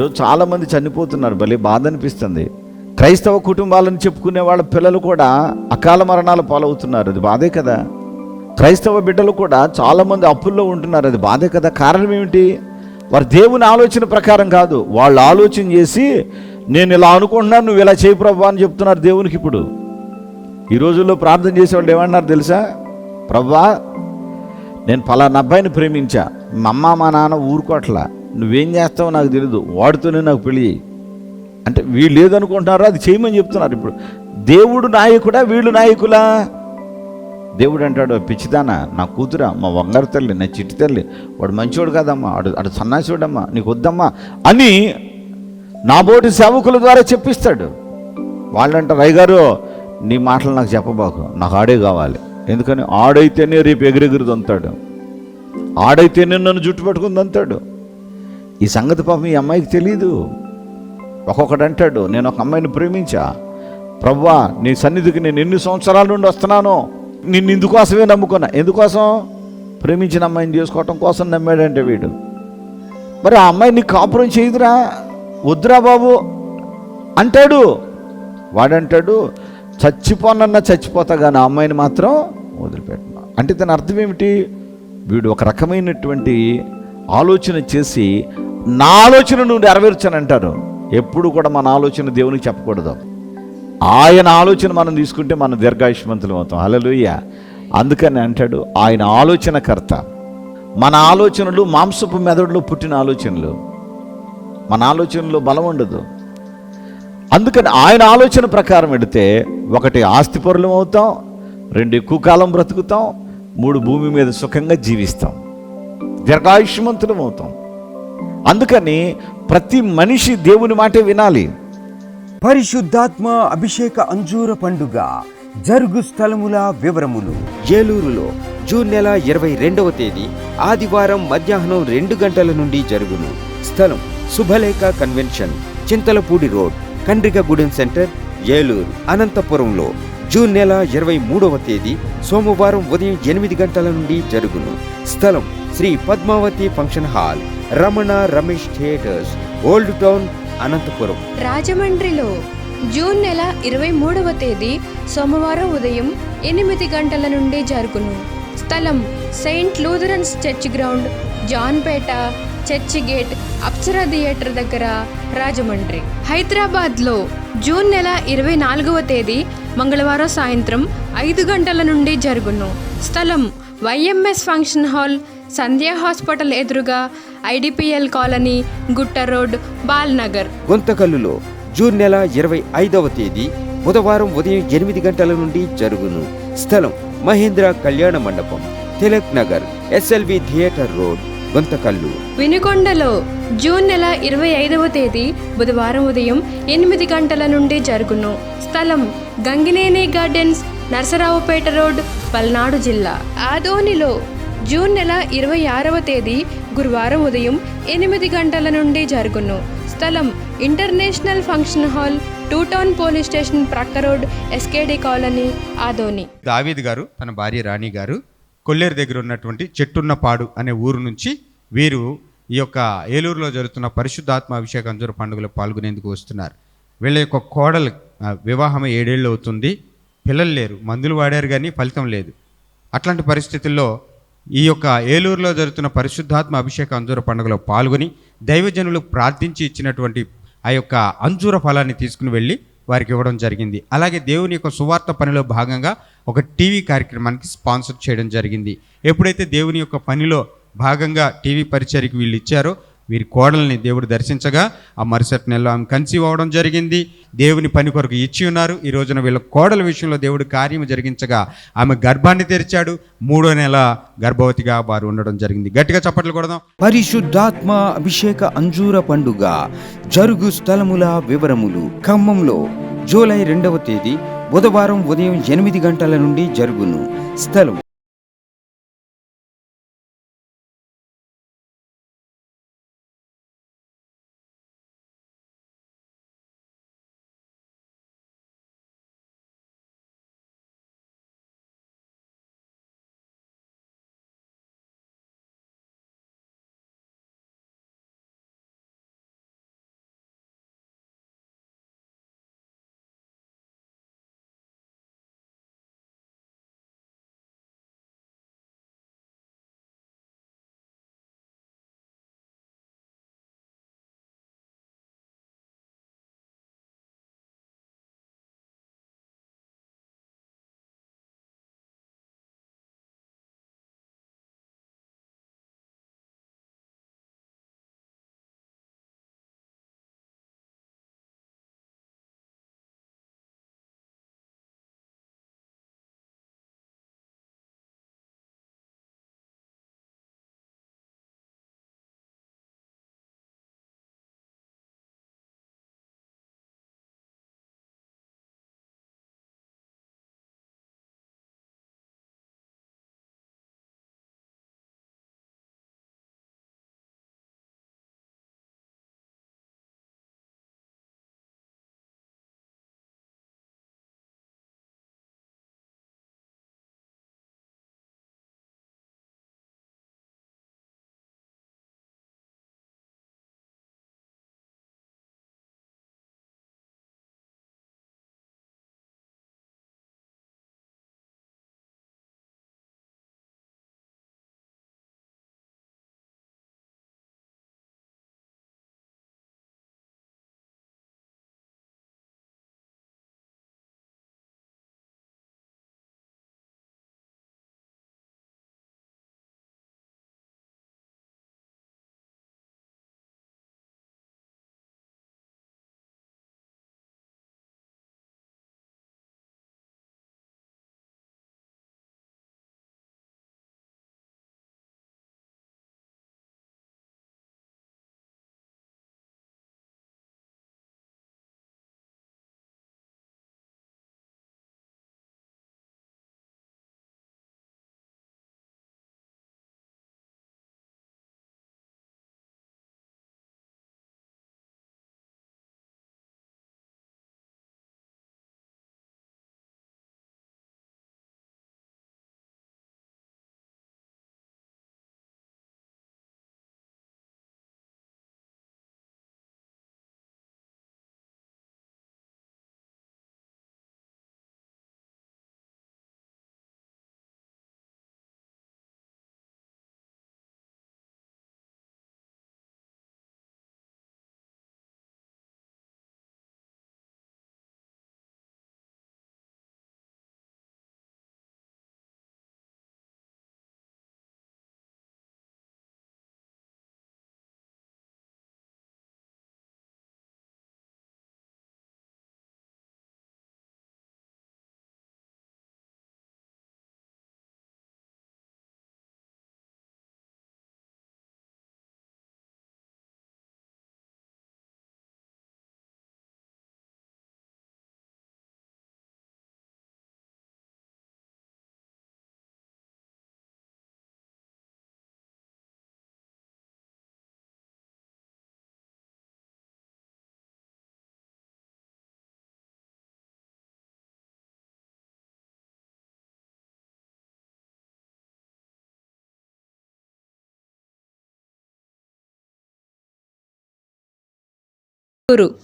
ఈరోజు చాలామంది చనిపోతున్నారు. భలే బాధ అనిపిస్తుంది క్రైస్తవ కుటుంబాలను చెప్పుకునే వాళ్ళ పిల్లలు కూడా అకాల మరణాలు పాలవుతున్నారు. అది బాధే కదా. క్రైస్తవ బిడ్డలు కూడా చాలామంది అప్పుల్లో ఉంటున్నారు. అది బాధే కదా. కారణం ఏమిటి? వారు దేవుని ఆలోచన ప్రకారం కాదు. వాళ్ళు ఆలోచన చేసి నేను ఇలా అనుకుంటున్నాను నువ్వు ఇలా చేయి ప్రభా అని చెప్తున్నారు దేవునికి ఇప్పుడు. ఈ రోజుల్లో ప్రార్థన చేసేవాళ్ళు ఏమన్నారు తెలుసా? ప్రభా నేను పలానా అబ్బాయిని ప్రేమించా. మా అమ్మ మా నాన్న ఊరుకోట్లా. నువ్వేం చేస్తావో నాకు తెలియదు వాడితోనే నాకు పెళ్ళి అంటే వీళ్ళు ఏదనుకుంటున్నారో అది చేయమని చెప్తున్నారు ఇప్పుడు. దేవుడు నాయకుడా వీళ్ళు నాయకులా? దేవుడు అంటాడు పిచ్చిదానా నా కూతురా మా వంగారు తల్లి నా చిట్టి తల్లి వాడు మంచివాడు కాదమ్మా వాడు అడు సన్నాసివాడమ్మా నీకు వద్దమ్మా అని నాబోటి సేవకుల ద్వారా చెప్పిస్తాడు. వాళ్ళంటారు అయ్యగారు నీ మాటలు నాకు చెప్పబాకు నాకు ఆడే కావాలి. ఎందుకని? ఆడైతేనే రేపు ఎగిరెగిరి దొంతాడు ఆడైతేనే నన్ను జుట్టు పట్టుకుని దొంతాడు ఈ సంగతి పాపం ఈ అమ్మాయికి తెలియదు ఒక్కొక్కడు అంటాడు నేను ఒక అమ్మాయిని ప్రేమించా. ప్రవ్వా నీ సన్నిధికి నేను ఎన్ని సంవత్సరాల నుండి వస్తున్నాను నిన్ను ఇందుకోసమే నమ్ముకున్నా. ఎందుకోసం? ప్రేమించిన అమ్మాయిని చేసుకోవటం కోసం నమ్మాడంటే వీడు. మరి ఆ అమ్మాయి నీ కాపురం చేయదురా? వద్దురా బాబు. అంటాడు. వాడంటాడు చచ్చిపోనన్న చచ్చిపోతా కానీ ఆ అమ్మాయిని మాత్రం వదిలిపెట్టను. అంటే దాని అర్థం ఏమిటి? వీడు ఒక రకమైనటువంటి ఆలోచన చేసి నా ఆలోచన నువ్వు నెరవేర్చానంటారు. ఎప్పుడు కూడా మన ఆలోచన దేవునికి చెప్పకూడదు. ఆయన ఆలోచన మనం తీసుకుంటే మనం దీర్ఘాయుష్మంతులు అవుతాం. అలలుయ్య అందుకని అంటాడు ఆయన ఆలోచనకర్త. మన ఆలోచనలు మాంసపు మెదడులో పుట్టిన ఆలోచనలు. మన ఆలోచనలో బలం ఉండదు. అందుకని ఆయన ఆలోచన ప్రకారం పెడితే ఒకటి ఆస్తిపరులం అవుతాం రెండు ఎక్కువ కాలం బ్రతుకుతాం మూడు భూమి మీద సుఖంగా జీవిస్తాం. దీర్ఘాయుష్మంతులం అవుతాం. అందుకని ప్రతి మనిషి దేవుని మాటే వినాలి. పరిశుద్ధాత్మ అభిషేక అంజూర పండుగ జరుగు స్థలముల వివరములు. ఏలూరులో జూన్ నెల ఇరవై రెండవ తేదీ ఆదివారం మధ్యాహ్నం రెండు గంటల నుండి జరుగును. స్థలం శుభలేఖ convention Chintalapudi road Kandrikagudem center Eluru అనంతపురంలో జూన్ నెల ఇరవై మూడవ తేదీ సోమవారం ఉదయం ఎనిమిది గంటల నుండి జరుగును. స్థలం Shri Padmavathi function hall Ramana Ramesh theatres old town Anantapur. రాజమండ్రిలో జూన్ నెల ఇరవై మూడవ తేదీ సోమవారం ఉదయం ఎనిమిది గంటల నుండి జరుగును. స్థలం saint Lutherans church ground Jampeta church gate Apsara theatre దగ్గర రాజమండ్రి. హైదరాబాద్లో జూన్ నెల ఇరవై నాలుగవ తేదీ మంగళవారం సాయంత్రం ఐదు గంటల నుండి జరుగును. స్థలం YMS function hall Sandhya hospital ఎదురుగా ఐడిపిఎల్ కాలనీ గుట్ట రోడ్ బాల్నగర్. గుంతకల్లులో జూన్ నెల ఇరవై ఐదవ తేదీ బుధవారం ఉదయం ఎనిమిది గంటల నుండి జరుగును. స్థలం మహేంద్ర కళ్యాణ మండపం Tilak Nagar SLV theatre road Guntakal. వినుకొండలో June నెల ఇరవై ఐదవ తేదీ బుధవారం ఉదయం ఎనిమిది గంటల నుండి జరుగును. స్థలం గంగినేని గార్డెన్స్ నరసరావుపేట రోడ్ పల్నాడు జిల్లా. ఆదోనిలో జూన్ నెల ఇరవై ఆరవ తేదీ గురువారం ఉదయం ఎనిమిది గంటల నుండి జరుగును. స్థలం international function hall two town police station ప్రక్క road SKD colony Adoni. Daveed గారు తన భార్య రాణి గారు కొల్లేరు దగ్గర ఉన్నటువంటి చెట్టున్నపాడు అనే ఊరు నుంచి వీరు ఈ యొక్క ఏలూరులో జరుగుతున్న పరిశుద్ధాత్మ అభిషేక అంజూర పండుగలో పాల్గొనేందుకు వస్తున్నారు. వీళ్ళ యొక్క కోడలు వివాహం ఏడేళ్ళు అవుతుంది. పిల్లలు లేరు మందులు వాడారు కానీ ఫలితం లేదు. అట్లాంటి పరిస్థితుల్లో ఈ యొక్క ఏలూరులో జరుగుతున్న పరిశుద్ధాత్మ అభిషేక అంజూర పండుగలో పాల్గొని దైవజనులు ప్రార్థించి ఇచ్చినటువంటి ఆ యొక్క అంజూర ఫలాన్ని తీసుకుని వెళ్ళి వారికి ఇవ్వడం జరిగింది. అలాగే దేవుని యొక్క సువార్త పనిలో భాగంగా ఒక టీవీ కార్యక్రమానికి స్పాన్సర్ చేయడం జరిగింది. ఎప్పుడైతే దేవుని యొక్క పనిలో భాగంగా టీవీ పరిచయకి వీళ్ళు ఇచ్చారో వీరి కోడల్ని దేవుడు దర్శించగా ఆ మరుసటి నెలలో ఆమె కన్సీవ్ అవ్వడం జరిగింది. దేవుని పని కొరకు ఇచ్చి ఉన్నారు. ఈ రోజున వీళ్ళ కోడల విషయంలో దేవుడు కార్యం జరిగించగా ఆమె గర్భాన్ని తెరిచాడు. మూడో నెల గర్భవతిగా వారు ఉండడం జరిగింది. గట్టిగా చప్పట్లు కొడదాం. పరిశుద్ధాత్మ అభిషేక అంజూర పండుగ జరుగు స్థలముల వివరములు. ఖమ్మంలో జూలై రెండవ తేదీ బుధవారం ఉదయం ఎనిమిది గంటల నుండి జరుగును. స్థలం ఊరు